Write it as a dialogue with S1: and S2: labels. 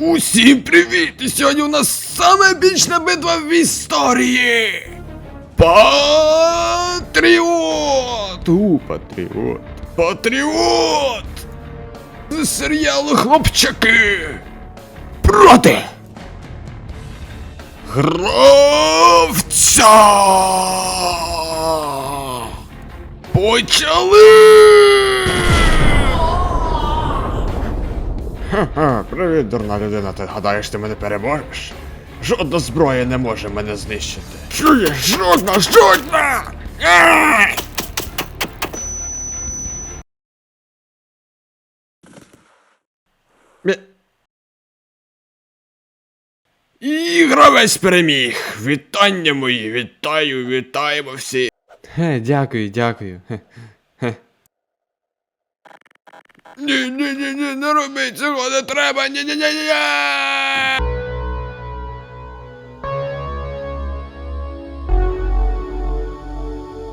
S1: Усім привіт! І сьогодні у нас саме епічна битва в історії! Патріот! У, патріот! Патріот! З серіалу хлопчаки! Проти! Гравця! Почали! Ха-ха, привіт, дурна людина, ти гадаєш, ти мене переможеш? Жодна зброя не може мене знищити. Чуєш, жодна, жодна! Ай! Мє- І гравець переміг! Вітання мої, вітаю, вітаємо всі!
S2: Хе, дякую, дякую.
S1: Ні, ні, ні, ні, не робіть цього не треба, ні, ні, ні, ні.